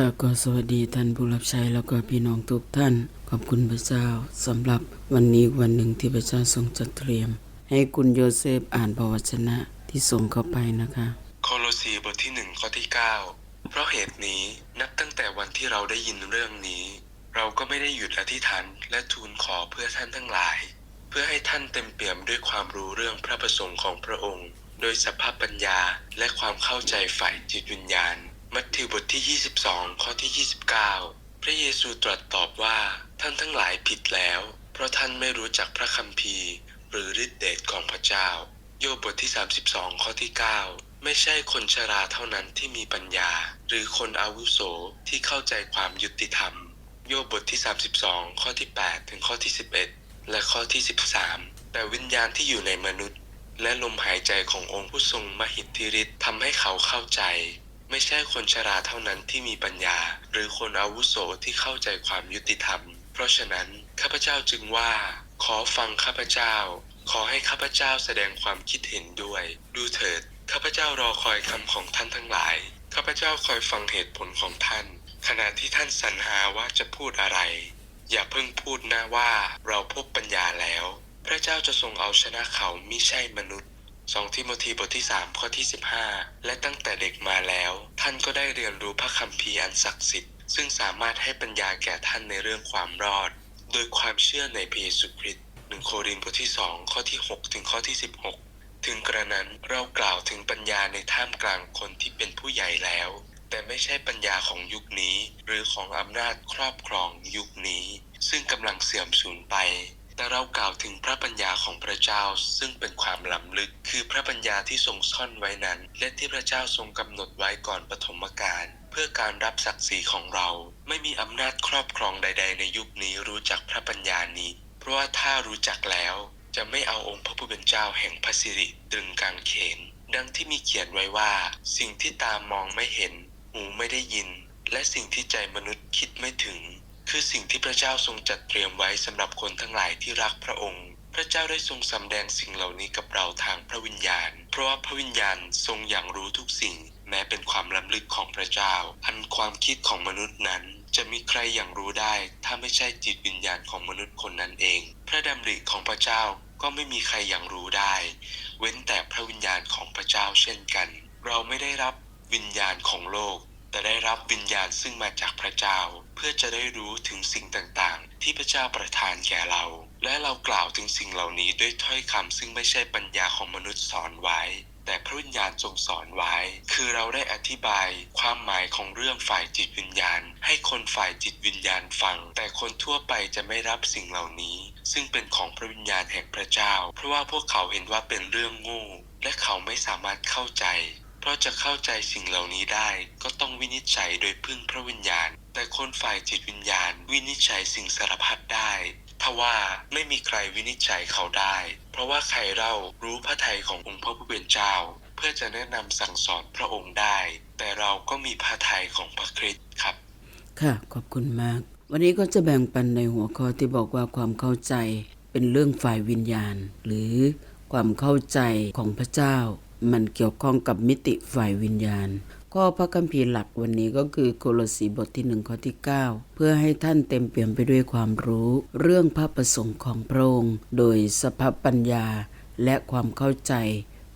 ค่ะก็สวัสดีท่านผู้รับใช้แล้วก็พี่น้องทุกท่าน ขอบคุณพระเจ้าสำหรับวันนี้วันหนึ่งที่พระเจ้าทรงจัดเตรียม ให้คุณโยเซฟอ่านพระวจนะที่ส่งเข้าไปนะคะโคโลสีบทที่หนึ่งข้อที่ 9 เพราะเหตุนี้นับตั้งแต่วันที่เราได้ยินเรื่องนี้ เราก็ไม่ได้หยุดอธิษฐานและทูลขอเพื่อท่านทั้งหลาย เพื่อให้ท่านเต็มเปี่ยมด้วยความรู้เรื่องพระประสงค์ของพระองค์ โดยสภาพปัญญาและความเข้าใจฝ่ายจิตวิญญาณ มัทธิวบทที่ 22 ข้อที่ 29 พระเยซูตรัสตอบว่าท่านทั้งหลายผิดแล้ว เพราะท่านไม่รู้จักพระคัมภีร์ หรือฤทธิเดชของพระเจ้า โยบบทที่ 32 ข้อที่ 9 ไม่ใช่คนชราเท่านั้นที่มีปัญญา หรือคนอาวุโสที่เข้าใจความยุติธรรม โยบบทที่ 32 ข้อที่ 8 ถึงข้อที่ 11 และข้อที่ 13 แต่วิญญาณที่อยู่ในมนุษย์ และลมหายใจขององค์ผู้ทรงมหิทธิฤทธิ์ทำให้เขาเข้าใจ ไม่ใช่คนชราเท่านั้นที่มีปัญญา หรือคนอาวุโสที่เข้าใจความยุติธรรม เพราะฉะนั้นข้าพเจ้าจึงว่า ขอฟังข้าพเจ้า ขอให้ข้าพเจ้าแสดงความคิดเห็นด้วย ดูเถิดข้าพเจ้ารอคอยคำของท่านทั้งหลายข้าพเจ้าคอยฟังเหตุผลของท่าน ขณะที่ท่านสรรหาว่าจะพูดอะไร อย่าเพิ่งพูดนะว่าเราพบปัญญาแล้ว พระเจ้าจะทรงเอาชนะเขามิใช่มนุษย์ สองทิโมธีบทที่ 3 ข้อที่ 15 และตั้งแต่เด็กมาแล้ว ท่านก็ได้เรียนรู้พระคัมภีร์อันศักดิ์สิทธิ์ซึ่งสามารถให้ปัญญาแก่ท่านในเรื่องความรอด โดยความเชื่อในพระเยซูคริสต์หนึ่งโครินธ์บทที่ 2 ข้อที่ 6 ถึงข้อที่ 16 ถึงกระนั้นเรากล่าวถึงปัญญาในท่ามกลางคนที่เป็นผู้ใหญ่แล้ว แต่ไม่ใช่ปัญญาของยุคนี้ หรือของอำนาจครอบครองยุคนี้ ซึ่งกำลังเสื่อมสูญไป แต่เรากล่าวถึงพระปัญญาของพระเจ้าซึ่งเป็นความล้ำลึก คือพระปัญญาที่ทรงซ่อนไว้นั้น และที่พระเจ้าทรงกำหนดไว้ก่อนปฐมกาลเพื่อการรับศักดิ์ศรีของเรา ไม่มีอำนาจครอบครองใด ๆ ในยุคนี้รู้จักพระปัญญานี้ เพราะว่าถ้ารู้จักแล้ว จะไม่เอาองค์พระผู้เป็นเจ้าแห่งพระสิริตรึงกางเขน ดังที่มีเขียนไว้ว่า สิ่งที่ตามองไม่เห็น หูไม่ได้ยิน และสิ่งที่ใจมนุษย์คิดไม่ถึง คือสิ่งที่พระเจ้าทรงจัดเตรียมไว้สำหรับคนทั้งหลายที่รักพระองค์ พระเจ้าได้ทรงสำแดงสิ่งเหล่านี้กับเราทางพระวิญญาณ เพราะว่าพระวิญญาณทรงอย่างรู้ทุกสิ่ง แม้เป็นความล้ำลึกของพระเจ้า อันความคิดของมนุษย์นั้น จะมีใครอย่างรู้ได้ ถ้าไม่ใช่จิตวิญญาณของมนุษย์คนนั้นเอง พระดำริของพระเจ้าก็ไม่มีใครอย่างรู้ได้ เว้นแต่พระวิญญาณของพระเจ้าเช่นกัน เราไม่ได้รับวิญญาณของโลก แต่ได้รับวิญญาณซึ่งมาจากพระเจ้า เพื่อจะได้รู้ถึงสิ่งต่างๆ ที่พระเจ้าประทานแก่เรา และเรากล่าวถึงสิ่งเหล่านี้ด้วยถ้อยคำซึ่งไม่ใช่ปัญญาของมนุษย์สอนไว้ แต่พระวิญญาณทรงสอนไว้ คือเราได้อธิบายความหมายของเรื่องฝ่ายจิตวิญญาณ ให้คนฝ่ายจิตวิญญาณฟัง แต่คนทั่วไปจะไม่รับสิ่งเหล่านี้ ซึ่งเป็นของพระวิญญาณแห่งพระเจ้า เพราะว่าพวกเขาเห็นว่าเป็นเรื่องโง่และเขาไม่สามารถเข้าใจ ราะจะเข้าใจสิ่งเหล่านี้ได้ก็ต้องวินิจฉัยโดยพึ่งพระวิญญาณ แต่คนฝ่ายจิตวิญญาณ วินิจฉัยสิ่งสารพัดได้ทว่าไม่มีใครวินิจฉัยเขาได้ เพราะว่าใครเล่ารู้พระทัยขององค์พระผู้เป็นเจ้า เพื่อจะแนะนำสั่งสอนพระองค์ได้ แต่เราก็มีพระทัยของพระคริสต์ครับ ค่ะขอบคุณมาก วันนี้ก็จะแบ่งปันในหัวข้อที่บอกว่าความเข้าใจเป็นเรื่องฝ่ายวิญญาณ หรือความเข้าใจของพระเจ้า มันเกี่ยวข้องกับมิติฝ่ายวิญญาณ ข้อพระคัมภีร์หลักวันนี้ก็คือโคลสีบทที่หนึ่งข้อที่ 9 เพื่อให้ท่านเต็มเปี่ยมไปด้วยความรู้ เรื่องพระประสงค์ของพระองค์ โดยสภาพปัญญาและความเข้าใจ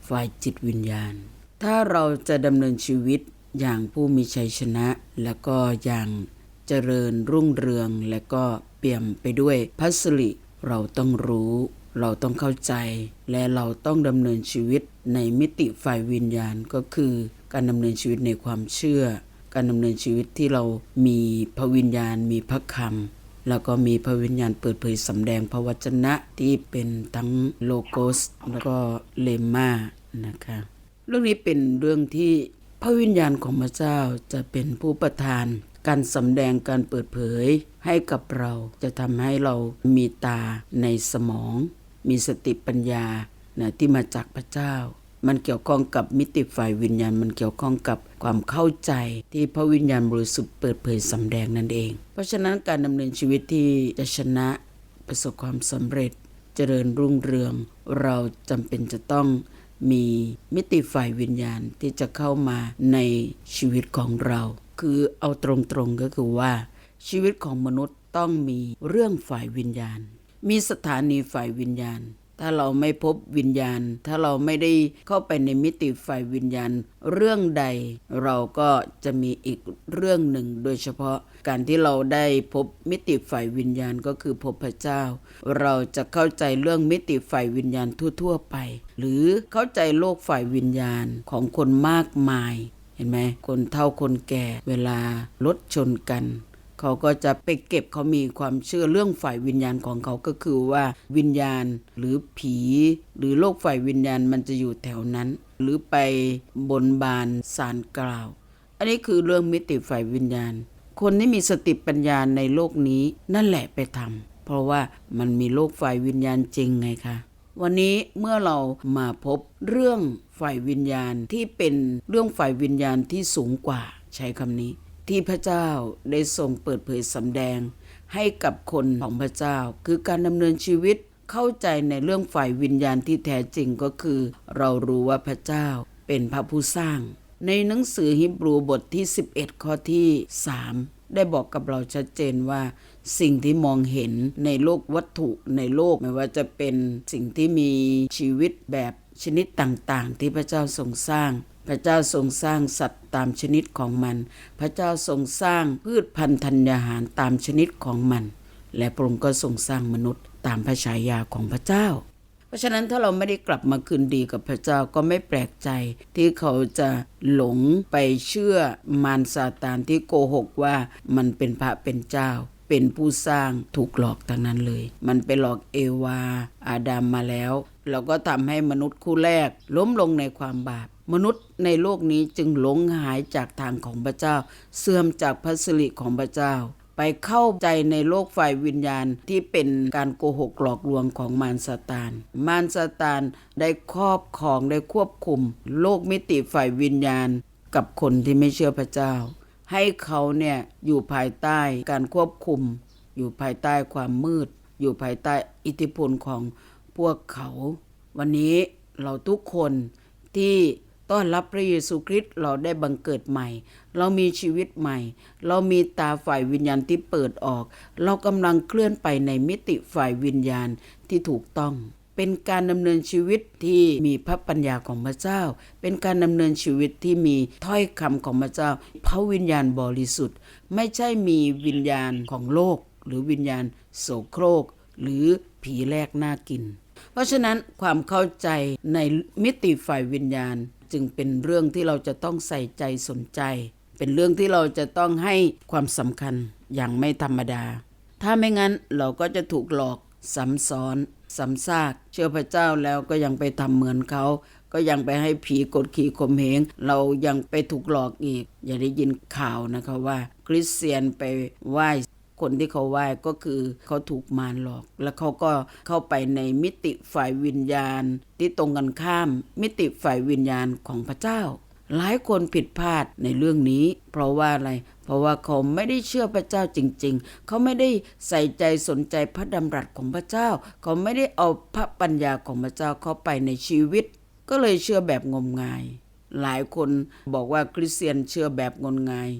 ฝ่ายจิตวิญญาณ ถ้าเราจะดำเนินชีวิตอย่างผู้มีชัยชนะ และก็อย่างเจริญรุ่งเรืองและก็เปี่ยมไปด้วยพัสริเราต้องรู้ เราต้องเข้าใจ และเราต้องดำเนินชีวิตในมิติฝ่ายวิญญาณก็คือ การดำเนินชีวิตในความเชื่อ การดำเนินชีวิตที่เรามีพระวิญญาณ มีพระคำแล้วก็มีพระวิญญาณเปิดเผยสำแดงพระวจนะที่เป็นทั้งโลโกสแล้วก็เลมานะคะเรื่องนี้เป็นเรื่องที่พระวิญญาณของพระเจ้าจะเป็นผู้ประทานการสำแดงการเปิดเผยให้กับเราจะทำให้เรามีตาในสมอง มีสติปัญญานะที่มาจากพระเจ้า มันเกี่ยวข้องกับมิติฝ่ายวิญญาณ มันเกี่ยวข้องกับความเข้าใจที่พระวิญญาณบริสุทธิ์เปิดเผยสำแดงนั่นเอง เพราะฉะนั้นการดำเนินชีวิตที่จะชนะประสบความสำเร็จเจริญรุ่งเรือง เราจำเป็นจะต้องมีมิติฝ่ายวิญญาณที่จะเข้ามาในชีวิตของเรา คือเอาตรงๆก็คือว่า ชีวิตของมนุษย์ต้องมีเรื่องฝ่ายวิญญาณ มีสถานีฝ่ายวิญญาณ ถ้าเราไม่พบวิญญาณ ถ้าเราไม่ได้เข้าไปในมิติฝ่ายวิญญาณ เรื่องใดเราก็จะมีอีกเรื่องหนึ่ง โดยเฉพาะการที่เราได้พบมิติฝ่ายวิญญาณก็คือพบพระเจ้า เราจะเข้าใจเรื่องมิติฝ่ายวิญญาณทั่ว ๆ ไป หรือเข้าใจโลกฝ่ายวิญญาณของคนมากมายเห็นไหมคนเฒ่าคนแก่เวลารถชนกัน เขาก็จะไปเก็บเขามีความเชื่อเรื่องฝ่ายวิญญาณของเขาก็คือว่าวิญญาณหรือผี หรือโลกฝ่ายวิญญาณมันจะอยู่แถวนั้น หรือไปบนบานสารกล่าว อันนี้คือเรื่องมิติฝ่ายวิญญาณ คนที่มีสติปัญญาในโลกนี้นั่นแหละไปทำเพราะว่ามันมีโลกฝ่ายวิญญาณจริงไงคะวันนี้เมื่อเรามาพบเรื่องฝ่ายวิญญาณที่เป็นเรื่องฝ่ายวิญญาณที่สูงกว่าใช้คำนี้ ที่พระเจ้าได้ทรงเปิดเผยสำแดง ให้กับคนของพระเจ้า คือการดำเนินชีวิตเข้าใจในเรื่องฝ่ายวิญญาณที่แท้จริงก็คือ เรารู้ว่าพระเจ้าเป็นพระผู้สร้าง ในหนังสือฮิบรูบทที่ 11 ข้อที่ 3 ได้บอกกับเราชัดเจนว่า สิ่งที่มองเห็นในโลกวัตถุในโลกไม่ว่าจะเป็นสิ่งที่มีชีวิตแบบชนิดต่างๆ ที่พระเจ้าทรงสร้าง พระเจ้าทรงสร้างสัตว์ตามชนิดของมัน พระเจ้าทรงสร้างพืชพันธุ์ธัญญาหารตามชนิดของมัน และพระองค์ก็ทรงสร้างมนุษย์ตามพระฉายาของพระเจ้า เพราะฉะนั้นถ้าเราไม่ได้กลับมาคืนดีกับพระเจ้าก็ไม่แปลกใจ ที่เขาจะหลงไปเชื่อมารซาตานที่โกหกว่ามันเป็นพระเป็นเจ้า เป็นผู้สร้างถูกหลอกทั้งนั้นเลย มันไปหลอกเอวาอาดัมมาแล้วแล้วก็ทำให้มนุษย์คู่แรกล้มลงในความบาปมนุษย์ในโลกนี้จึงหลงหายจากทางของพระเจ้า เสื่อมจากพระสิริของพระเจ้า ไปเข้าใจในโลกฝ่ายวิญญาณที่เป็นการโกหกหลอกลวงของมารซาตาน มารซาตานได้ครอบครองได้ควบคุม โลกมิติฝ่ายวิญญาณกับคนที่ไม่เชื่อพระเจ้า ให้เขาเนี่ยอยู่ภายใต้การควบคุม อยู่ภายใต้ความมืด อยู่ภายใต้อิทธิพลของพวกเขา วันนี้เราทุกคนที่ ต้อนรับพระเยซูคริสต์เราได้บังเกิดใหม่ เรามีชีวิตใหม่ เรามีตาฝ่ายวิญญาณที่เปิดออก เรากำลังเคลื่อนไปในมิติฝ่ายวิญญาณที่ถูกต้อง เป็นการดำเนินชีวิตที่มีพระปัญญาของพระเจ้า เป็นการดำเนินชีวิตที่มีถ้อยคำของพระเจ้าพระวิญญาณบริสุทธิ์ ไม่ใช่มีวิญญาณของโลก หรือวิญญาณโสโครก หรือผีแลกหน้ากิน เพราะฉะนั้นความเข้าใจในมิติฝ่ายวิญญาณ จึงเป็นเรื่องที่เราจะต้องใส่ใจสนใจ เป็นเรื่องที่เราจะต้องให้ความสำคัญอย่างไม่ธรรมดา ถ้าไม่งั้นเราก็จะถูกหลอกซ้ำซ้อนซ้ำซากเชื่อพระเจ้าแล้วก็ยังไปทำเหมือนเขาก็ยังไปให้ผีกดขี่ข่มเหง เรายังไปถูกหลอกอีก อย่าได้ยินข่าวนะคะว่า คริสเตียนไปไหว้ คนที่เขาไหว้ก็คือเขาถูกมารหลอก แล้วเขาก็เข้าไปในมิติฝ่ายวิญญาณ ที่ตรงกันข้าม มิติฝ่ายวิญญาณของพระเจ้า หลายคนผิดพลาดในเรื่องนี้ เพราะว่าอะไร เพราะว่าเขาไม่ได้เชื่อพระเจ้าจริง ๆ เขาไม่ได้ใส่ใจสนใจพระดำรัสของพระเจ้า เขาไม่ได้เอาพระปัญญาของพระเจ้าเข้าไปในชีวิต ก็เลยเชื่อแบบงมงายหลายคนบอกว่าคริสเตียนเชื่อแบบงมงาย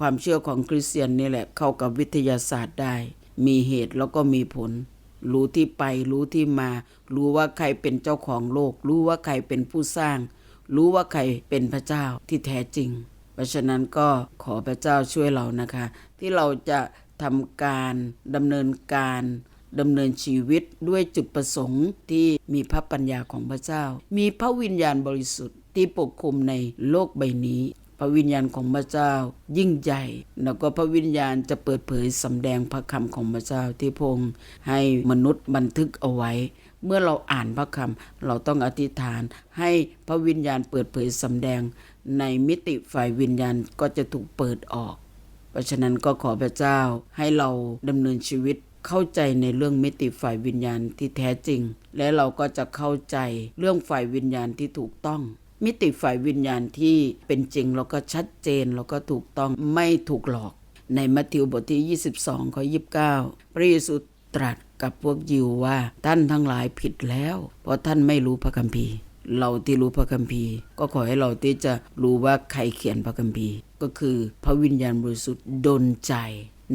ความเชื่อของคริสเตียนนี่แหละเข้ากับวิทยาศาสตร์ได้ มีเหตุแล้วก็มีผล รู้ที่ไปรู้ที่มา รู้ว่าใครเป็นเจ้าของโลก รู้ว่าใครเป็นผู้สร้าง รู้ว่าใครเป็นพระเจ้าที่แท้จริง เพราะฉะนั้นก็ขอพระเจ้าช่วยเรานะคะ ที่เราจะทำการดำเนินการดำเนินชีวิตด้วยจุดประสงค์ที่มีพระปัญญาของพระเจ้า มีพระวิญญาณบริสุทธิ์ที่ปกคลุมในโลกใบนี้ พระวิญญาณของพระเจ้ายิ่งใหญ่ แล้วก็พระวิญญาณจะเปิดเผยสำแดงพระคำของพระเจ้าที่พงให้มนุษย์บันทึกเอาไว้ เมื่อเราอ่านพระคำเราต้องอธิษฐาน ให้พระวิญญาณเปิดเผยสำแดง ในมิติฝ่ายวิญญาณก็จะถูกเปิดออก เพราะฉะนั้นก็ขอพระเจ้าให้เราดำเนินชีวิตเข้าใจในเรื่องมิติฝ่ายวิญญาณที่แท้จริง และเราก็จะเข้าใจเรื่องฝ่ายวิญญาณที่ถูกต้อง มิติฝ่ายวิญญาณที่เป็นจริงแล้วก็ชัดเจนแล้วก็ถูกต้องไม่ถูกหลอก ในมัทธิวบทที่ 22ข้อ29 พระเยซูตรัสกับพวกยิวว่าท่านทั้งหลายผิดแล้ว เพราะท่านไม่รู้พระคัมภีร์ เราที่รู้พระคัมภีร์ ก็ขอให้เราที่จะรู้ว่าใครเขียนพระคัมภีร์ ก็คือพระวิญญาณบริสุทธิ์ดลใจ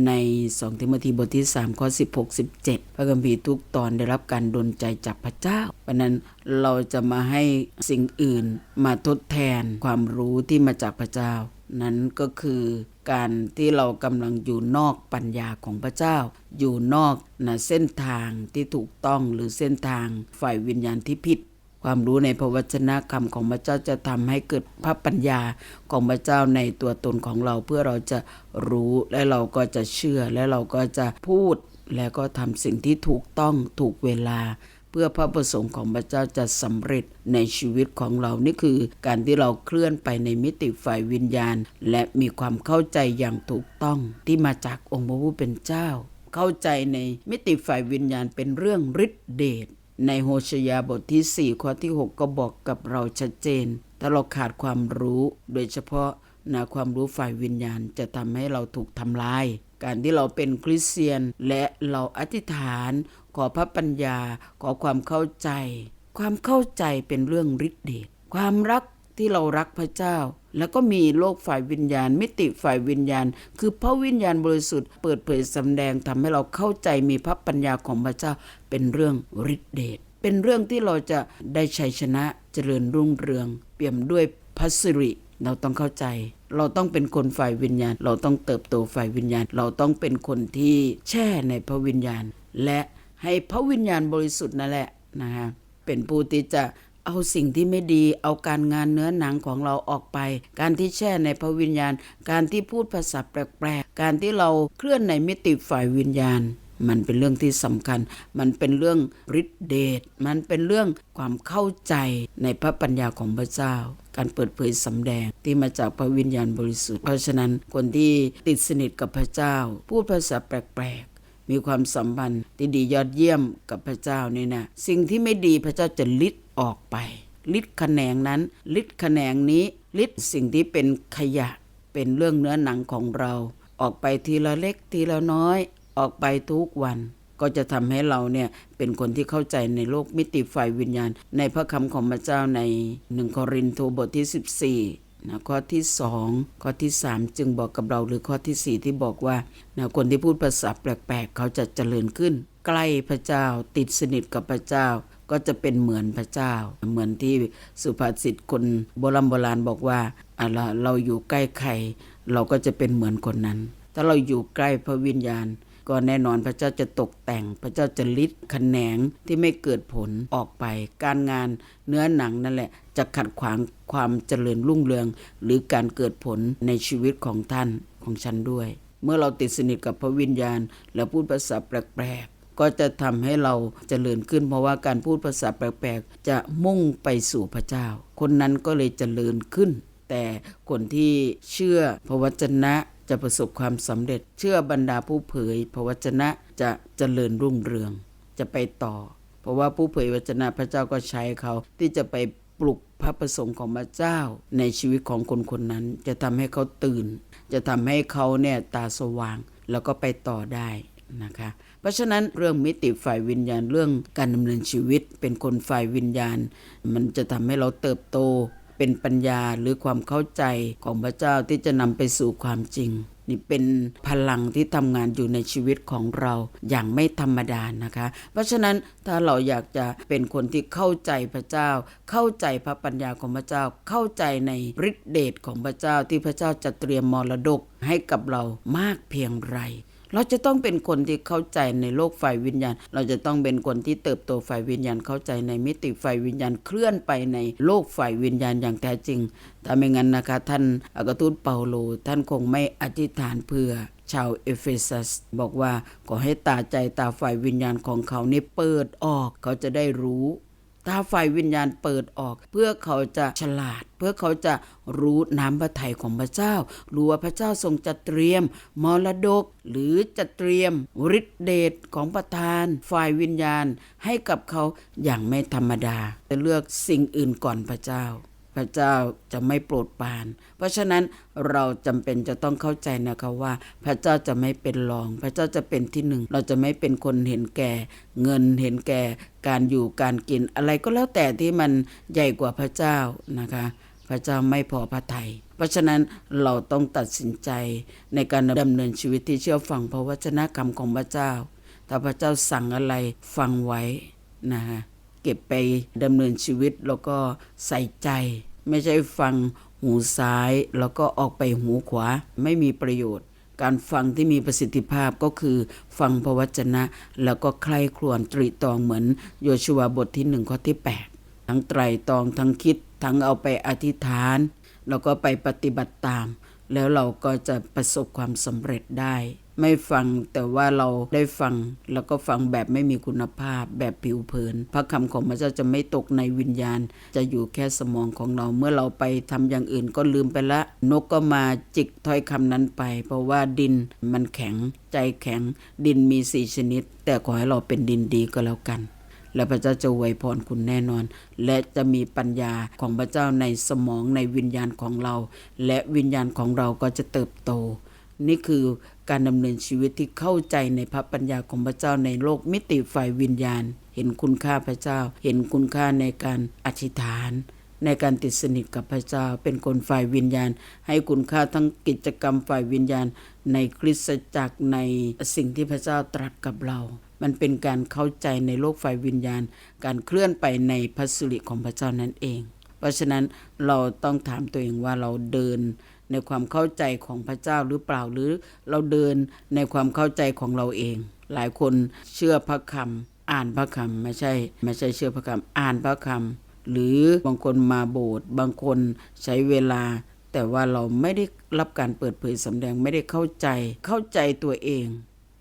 ใน 2 ทิโมธีบทที่ 3 ข้อ 16 17 พระคัมภีร์ทุกตอนได้รับการดลใจจากพระเจ้า เพราะนั้นเราจะมาให้สิ่งอื่นมาทดแทนความรู้ที่มาจากพระเจ้า นั้นก็คือการที่เรากำลังอยู่นอกปัญญาของพระเจ้า อยู่นอกนะเส้นทางที่ถูกต้องหรือเส้นทางฝ่ายวิญญาณที่ผิด ความรู้ในพระวจนะคำของพระเจ้าจะทำให้เกิดพระปัญญาของพระเจ้าในตัวตนของเราเพื่อเราจะรู้และเราก็จะเชื่อและเราก็จะพูดและก็ทำสิ่งที่ถูกต้องถูกเวลา เพื่อพระประสงค์ของพระเจ้าจะสำเร็จในชีวิตของเรานี่คือ การที่เราเคลื่อนไปในมิติฝ่ายวิญญาณ และมีความเข้าใจอย่างถูกต้องที่มาจากองค์พระผู้เป็นเจ้า เข้าใจในมิติฝ่ายวิญญาณเป็นเรื่องฤทธิเดช ในโฮชยาบทที่ 4 ข้อที่ 6 ก็บอกกับเราชัดเจน ถ้าเราขาดความรู้ โดยเฉพาะนะความรู้ฝ่ายวิญญาณจะทำให้เราถูกทำลาย การที่เราเป็นคริสเตียนและเราอธิษฐาน ขอพระปัญญา ขอความเข้าใจ ความเข้าใจเป็นเรื่องฤทธิเดชความรัก ที่เรารักพระเจ้า แล้วก็มีโลกฝ่ายวิญญาณ มิติฝ่ายวิญญาณ คือพระวิญญาณบริสุทธิ์เปิดเผยสำแดงทำให้เราเข้าใจมีพระปัญญาของพระเจ้าเป็นเรื่องฤทธิเดชเป็นเรื่องที่เราจะได้ชัยชนะเจริญรุ่งเรือง เปี่ยมด้วยพัสริเราต้องเข้าใจ เราต้องเป็นคนฝ่ายวิญญาณ เราต้องเติบโตฝ่ายวิญญาณ เราต้องเป็นคนที่แช่ในพระวิญญาณ และให้พระวิญญาณบริสุทธิ์นั่นแหละนะฮะเป็นผู้ที่จะ เอาสิ่งที่ไม่ดีเอาการงานเนื้อหนังของเราออกไป การที่แช่ในพระวิญญาณ การที่พูดภาษาแปลกๆ การที่เราเคลื่อนในมิติฝ่ายวิญญาณ มันเป็นเรื่องที่สำคัญ มันเป็นเรื่องฤทธิเดช มันเป็นเรื่องความเข้าใจในพระปัญญาของพระเจ้า การเปิดเผยสำแดงที่มาจากพระวิญญาณบริสุทธิ์ เพราะฉะนั้นคนที่ติดสนิทกับพระเจ้า พูดภาษาแปลกๆ มีความสัมพันธ์ที่ดียอดเยี่ยมกับพระเจ้านี่นะสิ่งที่ไม่ดีพระเจ้าจะลิดออกไป ลิดแขนงนั้น ลิดแขนงนี้ลิดสิ่งที่เป็นขยะเป็นเรื่องเนื้อหนังของเรา ออกไปทีละเล็กทีละน้อย ออกไปทุกวัน ก็จะทำให้เราเนี่ยเป็นคนที่เข้าใจในโลกมิติฝ่ายวิญญาณ ในพระคำของพระเจ้าในหนึ่งโครินธ์บทที่ 14 นะข้อที่2ข้อที่3จึงบอกกับเราหรือข้อที่4ที่บอกว่านะคนที่พูดภาษาแปลกๆ เขาจะเจริญขึ้น ใกล้พระเจ้าติดสนิทกับพระเจ้า ก็จะเป็นเหมือนพระเจ้า เหมือนที่สุภาษิตคนโบราณโบราณบอกว่าอะละเราอยู่ใกล้ใคร เราก็จะเป็นเหมือนคนนั้น ถ้าเราอยู่ใกล้พระวิญญาณ ก็แน่นอนพระเจ้าจะตกแต่ง พระเจ้าจะลิดแขนงที่ไม่เกิดผลออกไป การงานเนื้อหนังนั่นแหละ จะขัดขวางความเจริญรุ่งเรือง หรือการเกิดผลในชีวิตของท่านของฉันด้วย เมื่อเราติดสนิทกับพระวิญญาณ และพูดภาษาแปลกๆก็จะทำให้เราเจริญขึ้นเพราะว่าการพูดภาษาแปลกๆ จะมุ่งไปสู่พระเจ้า คนนั้นก็เลยเจริญขึ้น แต่คนที่เชื่อพระวจนะ จะประสบความสำเร็จ เชื่อบรรดาผู้เผยพระวจนะจะเจริญรุ่งเรือง จะไปต่อ เพราะว่าผู้เผยวจนะพระเจ้าก็ใช้เขาที่จะไปปลุกพระประสงค์ของพระเจ้า ในชีวิตของคนคนนั้น จะทำให้เขาตื่น จะทำให้เขาเนี่ยตาสว่าง แล้วก็ไปต่อได้นะคะเพราะฉะนั้นเรื่องมิติฝ่ายวิญญาณเรื่องการดำเนินชีวิตเป็นคนฝ่ายวิญญาณ มันจะทำให้เราเติบโต เป็นปัญญาหรือความเข้าใจของพระเจ้าที่จะนำไปสู่ความจริง นี่เป็นพลังที่ทำงานอยู่ในชีวิตของเราอย่างไม่ธรรมดานะคะ เพราะฉะนั้นถ้าเราอยากจะเป็นคนที่เข้าใจพระเจ้า เข้าใจพระปัญญาของพระเจ้า เข้าใจในฤทธิเดชของพระเจ้าที่พระเจ้าจะเตรียมมรดกให้กับเรามากเพียงไร เราจะต้องเป็นคนที่เข้าใจในโลกฝ่ายวิญญาณ เราจะต้องเป็นคนที่เติบโตฝ่ายวิญญาณเข้าใจในมิติฝ่ายวิญญาณเคลื่อนไปในโลกฝ่ายวิญญาณอย่างแท้จริงถ้าไม่งั้นนะคะท่านอักทูตเปาโล ท่านคงไม่อธิษฐานเพื่อชาวเอเฟซัสบอกว่าขอให้ตาใจตาฝ่ายวิญญาณของเขานี่เปิดออก เขาจะได้รู้ ตาฝ่ายวิญญาณเปิดออก เพื่อเขาจะฉลาด เพื่อเขาจะรู้น้ำพระทัยของพระเจ้า รู้ว่าพระเจ้าทรงจะเตรียม มรดกหรือจะเตรียมฤทธิเดชของประธาน ฝ่ายวิญญาณให้กับเขาอย่างไม่ธรรมดาจะเลือกสิ่งอื่นก่อนพระเจ้า พระเจ้าจะไม่โปรดปราน เพราะฉะนั้นเราจำเป็นจะต้องเข้าใจนะคะว่า พระเจ้าจะไม่เป็นรอง พระเจ้าจะเป็นที่หนึ่ง เราจะไม่เป็นคนเห็นแก่ เงินเห็นแก่ การอยู่การกินอะไรก็แล้วแต่ที่มันใหญ่กว่าพระเจ้านะคะ พระเจ้าไม่พอพระทยัยเพราะฉะนั้นเราต้องตัดสินใจในการดำเนินชีวิตที่เชื่อฟังพระวจนะคำของพระเจ้า ถ้าพระเจ้าสั่งอะไรฟังไว้นะคะ เก็บไปดำเนินชีวิตแล้วก็ใส่ใจ ไม่ใช่ฟังหูซ้าย แล้วก็ออกไปหูขวาไม่มีประโยชน์ การฟังที่มีประสิทธิภาพก็คือ ฟังพระวจนะ แล้วก็ใคร่ครวญตรีตองเหมือนโยชัวบทที่หนึ่งข้อที่ 8 ทั้งไตรตองทั้งคิด ทั้งเอาไปอธิษฐาน แล้วก็ไปปฏิบัติตาม แล้วเราก็จะประสบความสำเร็จได้ ไม่ฟังแต่ว่าเราได้ฟังแล้วก็ฟังแบบไม่มีคุณภาพแบบผิวเผิน พระคำของพระเจ้าจะไม่ตกในวิญญาณ จะอยู่แค่สมองของเราเมื่อเราไปทำอย่างอื่นก็ลืมไปละ นกก็มาจิกถ้อยคำนั้นไป เพราะว่าดินมันแข็งใจแข็ง ดินมีสี่ชนิด แต่ขอให้เราเป็นดินดีก็แล้วกันและพระเจ้าจะอวพรคุณแน่นอน และจะมีปัญญาของพระเจ้าในสมองในวิญญาณของเรา และวิญญาณของเราก็จะเติบโต นี่คือ การดำเนินชีวิตที่เข้าใจในพระปัญญาของพระเจ้าในโลกมิติฝ่ายวิญญาณ เห็นคุณค่าพระเจ้า เห็นคุณค่าในการอธิษฐาน ในการติดสนิทกับพระเจ้า เป็นคนฝ่ายวิญญาณ ให้คุณค่าทั้งกิจกรรมฝ่ายวิญญาณ ในคริสตจักรในสิ่งที่พระเจ้าตรัสกับเรา มันเป็นการเข้าใจในโลกฝ่ายวิญญาณ การเคลื่อนไปในพระสิริของพระเจ้านั่นเอง เพราะฉะนั้นเราต้องถามตัวเองว่าเราเดิน ในความเข้าใจของพระเจ้าหรือเปล่าหรือเราเดินในความเข้าใจของเราเอง หลายคนเชื่อพระคำอ่านพระคำไม่ใช่ ไม่ใช่เชื่อพระคำอ่านพระคำหรือบางคนมาโบสถ์บางคนใช้เวลา แต่ว่าเราไม่ได้รับการเปิดเผยสำแดงไม่ได้เข้าใจเข้าใจตัวเอง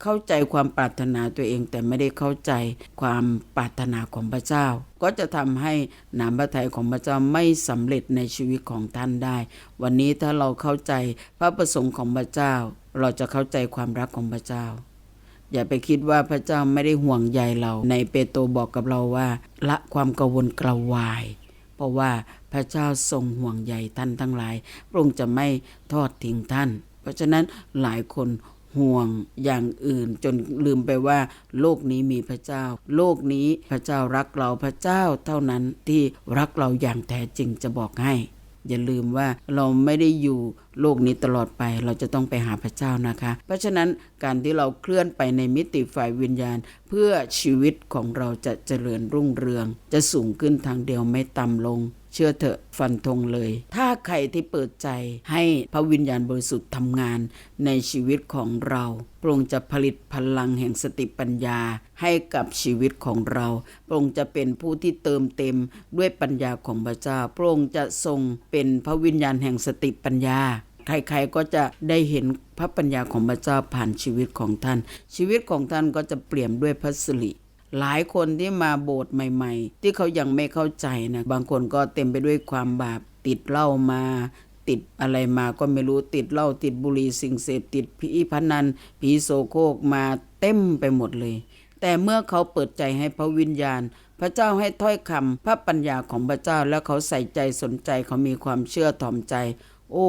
เข้าใจความปรารถนาตัวเอง แต่ไม่ได้เข้าใจความปรารถนาของพระเจ้า ก็จะทำให้นามพระทัยของพระเจ้าไม่สำเร็จในชีวิตของท่านได้ วันนี้ถ้าเราเข้าใจพระประสงค์ของพระเจ้า เราจะเข้าใจความรักของพระเจ้า อย่าไปคิดว่าพระเจ้าไม่ได้ห่วงใยเรา ในเปโตรบอกกับเราว่า ละความกังวลกระวาย เพราะว่าพระเจ้าทรงห่วงใยท่านทั้งหลายพระองค์จะไม่ทอดทิ้งท่าน เพราะฉะนั้นหลายคน ห่วงอย่างอื่น จนลืมไปว่า โลกนี้มีพระเจ้า โลกนี้พระเจ้ารักเราพระเจ้าเท่านั้นที่รักเราอย่างแท้จริงจะบอกให้ อย่าลืมว่าเราไม่ได้อยู่โลกนี้ตลอดไปเราจะต้องไปหาพระเจ้านะคะ เพราะฉะนั้นการที่เราเคลื่อนไปในมิติฝ่ายวิญญาณ เพื่อชีวิตของเราจะเจริญรุ่งเรือง จะสูงขึ้นทางเดียวไม่ต่ำลง เชื่อเถอะฟันธงเลย ถ้าใครที่เปิดใจให้พระวิญญาณบริสุทธิ์ทำงานในชีวิตของเราพระองค์จะผลิตพลังแห่งสติปัญญาให้กับชีวิตของเราพระองค์จะเป็นผู้ที่เติมเต็มด้วยปัญญาของพระเจ้าพระองค์จะทรงเป็นพระวิญญาณแห่งสติปัญญาใครๆก็จะได้เห็นพระปัญญาของพระเจ้าผ่านชีวิตของท่าน ชีวิตของท่านก็จะเปลี่ยนด้วยพระสิริ หลายคนที่มาโบสถ์ใหม่ ๆ ที่เขายังไม่เข้าใจนะบางคนก็เต็มไปด้วยความบาปติดเหล้ามาติดอะไรมาก็ไม่รู้ติดเหล้าติดบุหรี่สิ่งเสพติดผีพนันผีโสโครกมาเต็มไปหมดเลย แต่เมื่อเขาเปิดใจให้พระวิญญาณ พระเจ้าให้ถ้อยคำพระปัญญาของพระเจ้าแล้วเขาใส่ใจสนใจเขามีความเชื่อถ่อมใจ โอ้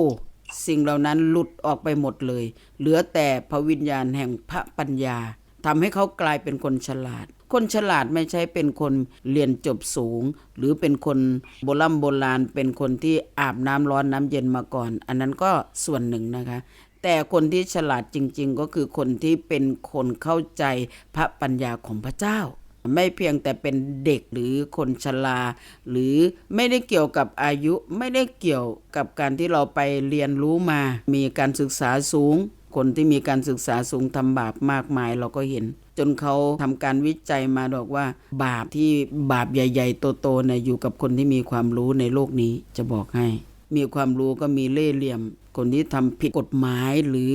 สิ่งเหล่านั้นหลุดออกไปหมดเลย เหลือแต่พระวิญญาณแห่งพระปัญญาทำให้เขากลายเป็นคนฉลาด คนฉลาดไม่ใช่เป็นคนเรียนจบสูง หรือเป็นคนโบราณโบราณ เป็นคนที่อาบน้ำร้อนน้ำเย็นมาก่อน อันนั้นก็ส่วนหนึ่งนะคะ แต่คนที่ฉลาดจริง ๆ ก็คือคนที่เป็นคนเข้าใจพระปัญญาของพระเจ้า ไม่เพียงแต่เป็นเด็กหรือคนชราหรือไม่ได้เกี่ยวกับอายุไม่ได้เกี่ยวกับการที่เราไปเรียนรู้มา มีการศึกษาสูง คนที่มีการศึกษาสูงทำบาปมากมายเราก็เห็น จนเขาทำการวิจัยมาบอกว่า บาปที่บาปใหญ่ๆโตๆเนี่ยอยู่กับคนที่มีความรู้ในโลกนี้จะบอกให้ มีความรู้ก็มีเล่ห์เหลี่ยม คนที่ทำผิดกฎหมายหรือ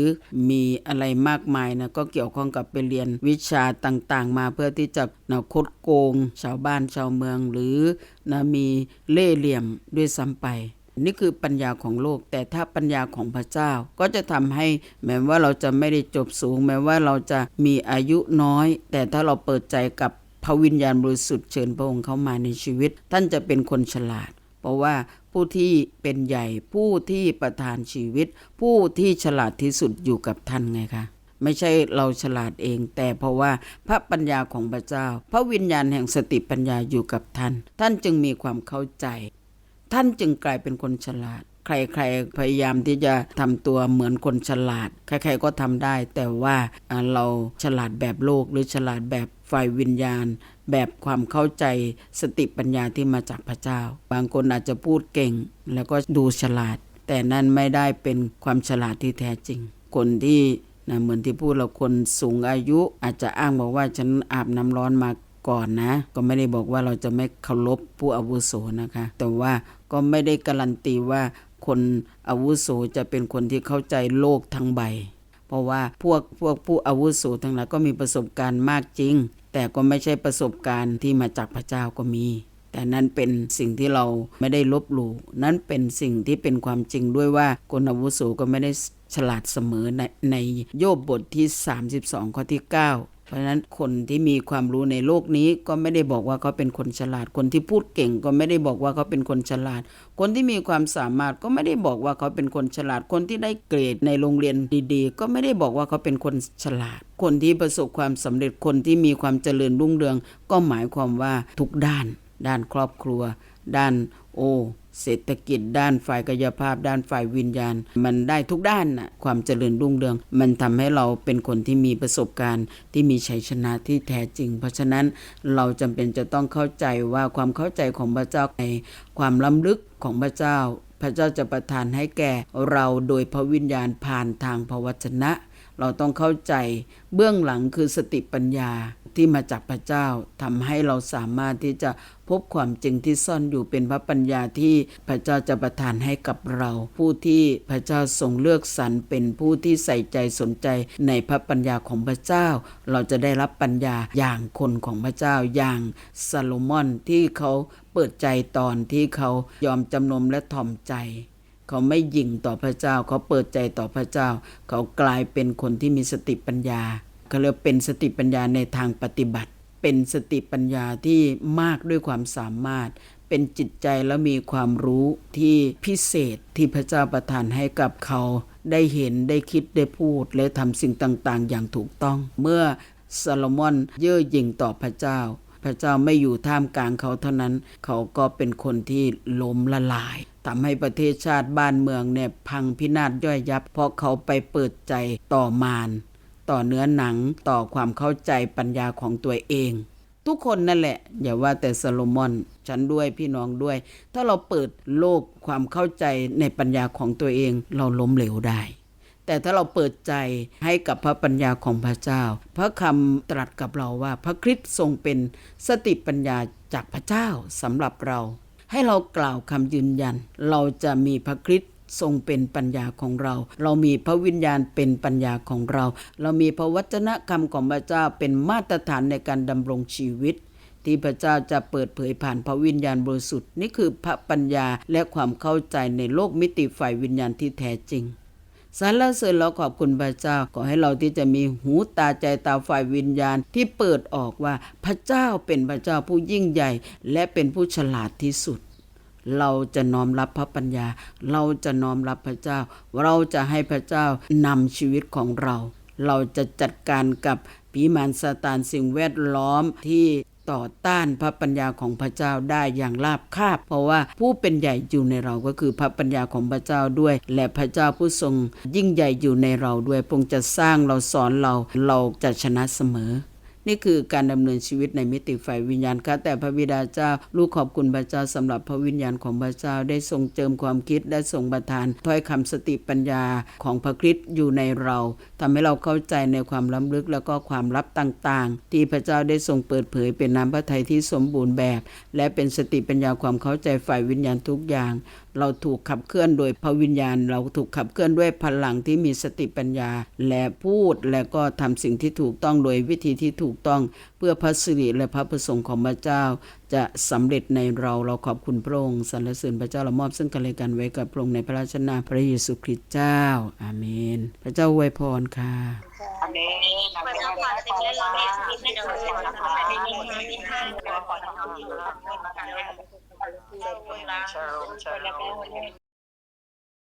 มีอะไรมากมายนะก็เกี่ยวข้องกับไปเรียนวิชาต่างๆ มาเพื่อที่จะนะคดโกง ชาวบ้านชาวเมืองหรือนะมีเล่ห์เหลี่ยมด้วยซ้ำไป นี่คือปัญญาของโลก แต่ถ้าปัญญาของพระเจ้าก็จะทำให้แม้ว่าเราจะไม่ได้จบสูง แม้ว่าเราจะมีอายุน้อย แต่ถ้าเราเปิดใจกับพระวิญญาณบริสุทธิ์เชิญพระองค์เข้ามาในชีวิต ท่านจะเป็นคนฉลาด เพราะว่าผู้ที่เป็นใหญ่ผู้ที่ประทานชีวิต ผู้ที่ฉลาดที่สุดอยู่กับท่านไงคะไม่ใช่เราฉลาดเอง แต่เพราะว่าพระปัญญาของพระเจ้า พระวิญญาณแห่งสติปัญญาอยู่กับท่าน ท่านจึงมีความเข้าใจ ท่านจึงกลายเป็นคนฉลาด ใครๆพยายามที่จะทำตัวเหมือนคนฉลาด ใครๆก็ทำได้ แต่ว่าเราฉลาดแบบโลกหรือฉลาดแบบฝ่ายวิญญาณ แบบความเข้าใจสติปัญญาที่มาจากพระเจ้า บางคนอาจจะพูดเก่ง แล้วก็ดูฉลาด แต่นั่นไม่ได้เป็นความฉลาดที่แท้จริง คนที่นะเหมือนที่พูดเราคนสูงอายุอาจจะอ้างบอกว่าฉันอาบน้ำร้อนมา ก่อนนะ ก็ไม่ได้บอกว่าเราจะไม่เคารพผู้อาวุโสนะคะ แต่ว่าก็ไม่ได้การันตีว่าคนอาวุโสจะเป็นคนที่เข้าใจโลกทั้งใบ เพราะว่าพวกพวกผู้อาวุโสทั้งหลายก็มีประสบการณ์มากจริง แต่ก็ไม่ใช่ประสบการณ์ที่มาจากพระเจ้าก็มี แต่นั่นเป็นสิ่งที่เราไม่ได้ลบหลู่นั่นเป็นสิ่งที่เป็นความจริงด้วยว่าคนอาวุโสก็ไม่ได้ฉลาดเสมอในในโยบบทที่ 32 ข้อที่ 9 เพราะฉะนั้นคนที่มีความรู้ในโลกนี้ก็ไม่ได้บอกว่าเขาเป็นคนฉลาด คนที่พูดเก่งก็ไม่ได้บอกว่าเขาเป็นคนฉลาด คนที่มีความสามารถก็ไม่ได้บอกว่าเขาเป็นคนฉลาด คนที่ได้เกรดในโรงเรียนดีๆ ก็ไม่ได้บอกว่าเขาเป็นคนฉลาด คนที่ประสบความสำเร็จคนที่มีความเจริญรุ่งเรือง ก็หมายความว่าทุกด้าน ด้านครอบครัว ด้านโอ เศรษฐกิจด้านฝ่ายกายภาพด้านฝ่ายวิญญาณ มันได้ทุกด้านน่ะความเจริญรุ่งเรือง มันทำให้เราเป็นคนที่มีประสบการณ์ ที่มีชัยชนะที่แท้จริง เพราะฉะนั้นเราจำเป็นจะต้องเข้าใจว่าความเข้าใจของพระเจ้าในความล้ำลึกของพระเจ้า พระเจ้าจะประทานให้แก่เราโดยพระวิญญาณผ่านทางพระวจนะ เราต้องเข้าใจเบื้องหลังคือสติปัญญาที่มาจากพระเจ้าทำให้เราสามารถที่จะพบความจริงที่ซ่อนอยู่เป็นพระปัญญาที่พระเจ้าจะประทานให้กับเรา ผู้ที่พระเจ้าทรงเลือกสรรเป็นผู้ที่ใส่ใจสนใจในพระปัญญาของพระเจ้า เราจะได้รับปัญญาอย่างคนของพระเจ้าอย่างซาโลมอนที่เขาเปิดใจตอนที่เขายอมจำนนและถ่อมใจ เขาไม่ยิงต่อพระเจ้า เขาเปิดใจต่อพระเจ้า เขากลายเป็นคนที่มีสติปัญญาเขาเรียกเป็นสติปัญญาในทางปฏิบัติ เป็นสติปัญญาที่มากด้วยความสามารถ เป็นจิตใจแล้วมีความรู้ที่พิเศษที่พระเจ้าประทานให้กับเขาได้เห็นได้คิดได้พูด และทำสิ่งต่างๆ อย่างถูกต้อง เมื่อซาโลมอนเย่อหยิ่งต่อพระเจ้า ระเจ้าไม่อยู่ท่ามกลางเขาเท่านั้น เขาก็เป็นคนที่ล้มละลายทำให้ประเทศชาติบ้านเมืองเนี่ยพังพินาศย่อยยับ เพราะเขาไปเปิดใจต่อมารต่อเนื้อหนังต่อความเข้าใจปัญญาของตัวเอง ทุกคนนั่นแหละ อย่าว่าแต่ซาโลมอนฉันด้วยพี่น้องด้วย ถ้าเราเปิดโลกความเข้าใจในปัญญาของตัวเอง เราล้มเหลวได้ แต่ถ้าเราเปิดใจให้กับพระปัญญาของพระเจ้า พระคำตรัสกับเราว่าพระคริสต์ทรงเป็นสติปัญญาจากพระเจ้าสำหรับเรา ให้เรากล่าวคำยืนยัน เราจะมีพระคริสต์ทรงเป็นปัญญาของเรา เรามีพระวิญญาณเป็นปัญญาของเรา เรามีพระวจนะคำของพระเจ้าเป็นมาตรฐานในการดำรงชีวิต ที่พระเจ้าจะเปิดเผยผ่านพระวิญญาณบริสุทธิ์นี่คือพระปัญญาและความเข้าใจในโลกมิติฝ่ายวิญญาณที่แท้จริง สรรเสริญเราขอบคุณพระเจ้า ขอให้เราที่จะมีหูตาใจตาฝ่ายวิญญาณที่เปิดออกว่าพระเจ้าเป็นพระเจ้าผู้ยิ่งใหญ่ และเป็นผู้ฉลาดที่สุด เราจะน้อมรับพระปัญญา เราจะน้อมรับพระเจ้า เราจะให้พระเจ้านำชีวิตของเรา เราจะจัดการกับผีมารซาตานสิ่งแวดล้อมที่ ต่อต้านพระปัญญาของพระเจ้าได้อย่างราบคาบ เพราะว่าผู้เป็นใหญ่อยู่ในเราก็คือพระปัญญาของพระเจ้าด้วย และพระเจ้าผู้ทรงยิ่งใหญ่อยู่ในเราด้วยพงจะสร้างเราสอนเราเราจะชนะเสมอ นี่คือการดำเนินชีวิตในมิติฝ่ายวิญญาณค่ะแต่พระบิดาเจ้า ลูกขอบคุณพระเจ้าสำหรับพระวิญญาณของพระเจ้าได้ทรงเจิมความคิดได้ทรงประทานถ้อยคำสติปัญญาของพระคริสต์อยู่ในเราทำให้เราเข้าใจในความล้ำลึกแล้วก็ความลับต่างๆ ที่พระเจ้าได้ทรงเปิดเผยเป็นน้ำพระทัยที่สมบูรณ์แบบ และเป็นสติปัญญาความเข้าใจฝ่ายวิญญาณทุกอย่างเราถูกขับเคลื่อนโดยพระวิญญาณ เราถูกขับเคลื่อนด้วยพลังที่มีสติปัญญา และพูดและก็ทำสิ่งที่ถูกต้องโดยวิธีที่ถูกต้องเพื่อพระสิริและพระประสงค์ของพระเจ้า จะสำเร็จในเราเราขอบคุณพระองค์สรรเสริญพระเจ้าเรามอบซึ่งกันและกันไว้กับพระองค์ในพระราชนามพระเยซูคริสต์เจ้า อาเมน พระเจ้าอวยพรค่ะอาเมนขอเจ้าความเป็นเลิศในชีวิตในชีวิตของเราในนี้ในนี้ค่ะขอทำดีขอทำดี na. Charong, charong.